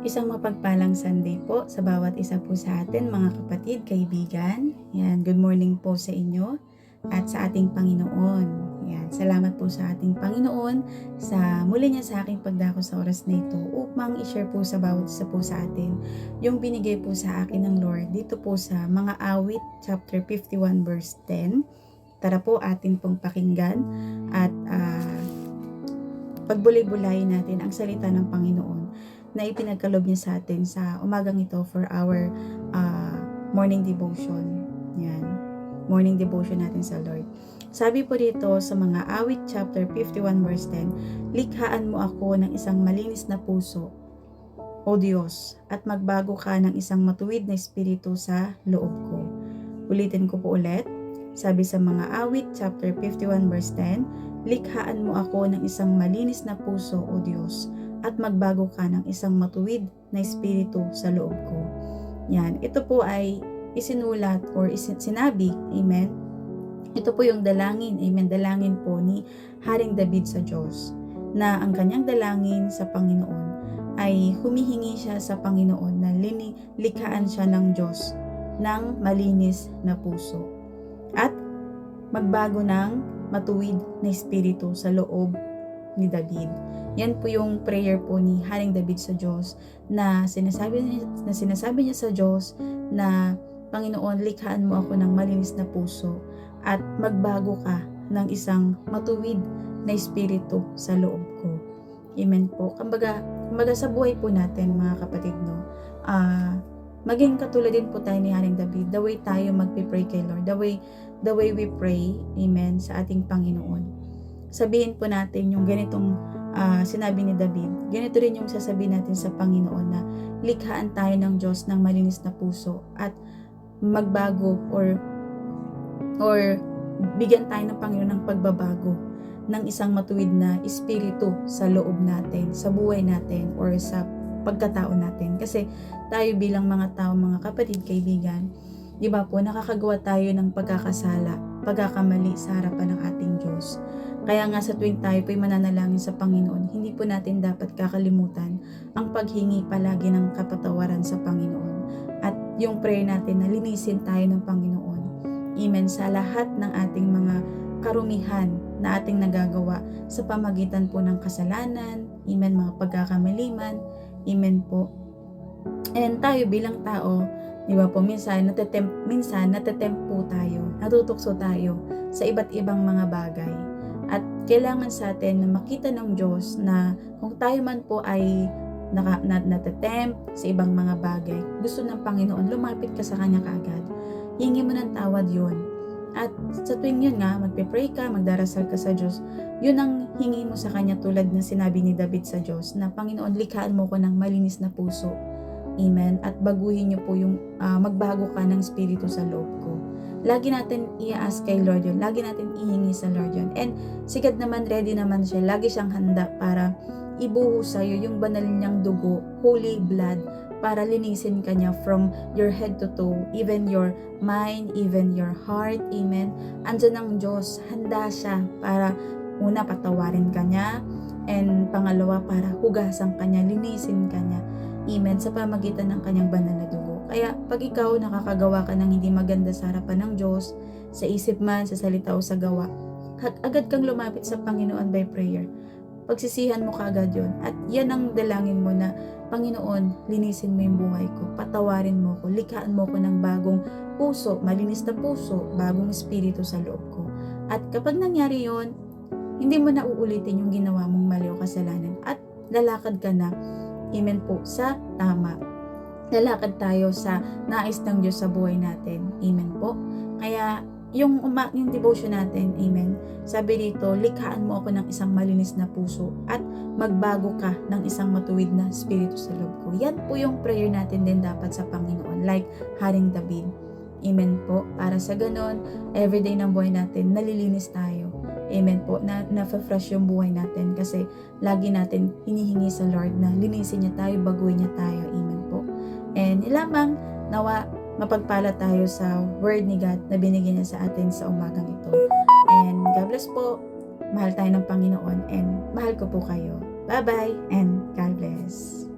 Isang mapagpalang Sunday po sa bawat isa po sa atin, mga kapatid, kaibigan. Yan, good morning po sa inyo at sa ating Panginoon. Yan, salamat po sa ating Panginoon sa muli niya sa aking pagdako sa oras na ito upang i-share po sa bawat isa po sa atin yung binigay po sa akin ng Lord dito po sa mga awit chapter 51 verse 10. Tara po atin pong pakinggan at uh, pagbulay-bulayin natin ang salita ng Panginoon na ipinagkalob niya sa atin sa umagang ito for our uh, morning devotion. Yan. Morning devotion natin sa Lord. Sabi po dito sa mga awit chapter 51 verse 10, Likhaan mo ako ng isang malinis na puso, O Diyos, at magbago ka ng isang matuwid na espiritu sa loob ko. Ulitin ko po ulit. Sabi sa mga awit chapter 51 verse 10, Likhaan mo ako ng isang malinis na puso, O Diyos, at magbago ka ng isang matuwid na espiritu sa loob ko. Yan, ito po ay isinulat or isin- sinabi, amen. Ito po yung dalangin, amen, dalangin po ni Haring David sa Diyos na ang kanyang dalangin sa Panginoon ay humihingi siya sa Panginoon na lini, likhaan siya ng Diyos ng malinis na puso at magbago ng matuwid na espiritu sa loob ni David. Yan po yung prayer po ni Haring David sa Diyos na sinasabi na sinasabi niya sa Diyos na Panginoon, likhaan mo ako ng malinis na puso at magbago ka ng isang matuwid na espiritu sa loob ko. Amen po. Kumbaga, kumbaga sa buhay po natin mga kapatid no, ah maging katulad din po tayo ni Haring David, the way tayo magpipray kay Lord, the way, the way we pray, amen, sa ating Panginoon. Sabihin po natin yung ganitong uh, sinabi ni David, ganito rin yung sasabihin natin sa Panginoon na likhaan tayo ng Diyos ng malinis na puso at magbago or or bigyan tayo ng Panginoon ng pagbabago ng isang matuwid na espiritu sa loob natin, sa buhay natin or sa pagkatao natin. Kasi tayo bilang mga tao, mga kapatid, kaibigan, di ba po, nakakagawa tayo ng pagkakasala, pagkakamali sa harapan ng ating Diyos. Kaya nga sa tuwing tayo po'y mananalangin sa Panginoon, hindi po natin dapat kakalimutan ang paghingi palagi ng kapatawaran sa Panginoon. At yung prayer natin na linisin tayo ng Panginoon. Amen sa lahat ng ating mga karumihan na ating nagagawa sa pamagitan po ng kasalanan, amen mga pagkakamaliman, amen po. And tayo bilang tao, di ba po, minsan natetemp, minsan natetemp po tayo, natutukso tayo sa iba't ibang mga bagay. At kailangan sa atin na makita ng Diyos na kung tayo man po ay naka, nat, natetemp sa ibang mga bagay, gusto ng Panginoon, lumapit ka sa Kanya kaagad. Hingi mo ng tawad yun. At sa tuwing yun nga, magpe-pray ka, magdarasal ka sa Diyos, yun ang hingi mo sa Kanya tulad na sinabi ni David sa Diyos na Panginoon, likhaan mo ko ng malinis na puso. Amen. At baguhin niyo po yung uh, magbago ka ng spirito sa loob ko. Lagi natin i-ask kay Lord yun. Lagi natin ihingi sa Lord yun. And sigad naman, ready naman siya. Lagi siyang handa para ibuhos sa'yo yung banal niyang dugo, holy blood, para linisin ka niya from your head to toe, even your mind, even your heart. Amen. Andyan ang Diyos. Handa siya para una patawarin ka niya and pangalawa para hugasan ka niya, linisin ka niya. Amen. Sa pamagitan ng kanyang banal na dugo. Kaya pag ikaw nakakagawa ka ng hindi maganda sa harapan ng Diyos, sa isip man, sa salita o sa gawa, agad kang lumapit sa Panginoon by prayer. Pagsisihan mo kaagad yon At yan ang dalangin mo na, Panginoon, linisin mo yung buhay ko, patawarin mo ko, likhaan mo ko ng bagong puso, malinis na puso, bagong espiritu sa loob ko. At kapag nangyari yon hindi mo na uulitin yung ginawa mong mali o kasalanan at lalakad ka na, amen po, sa tama. Lalakad tayo sa nais ng Diyos sa buhay natin. Amen po. Kaya yung, uma, yung devotion natin, amen, sabi dito, likhaan mo ako ng isang malinis na puso at magbago ka ng isang matuwid na spirito sa loob ko. Yan po yung prayer natin din dapat sa Panginoon, like Haring David. Amen po. Para sa ganon, everyday ng buhay natin, nalilinis tayo. Amen po. Na, na-fresh yung buhay natin kasi lagi natin hinihingi sa Lord na linisin niya tayo, baguhin niya tayo. Amen po. And lamang, nawa mapagpala tayo sa word ni God na binigyan niya sa atin sa umagang ito. And God bless po. Mahal tayo ng Panginoon and mahal ko po kayo. Bye-bye and God bless.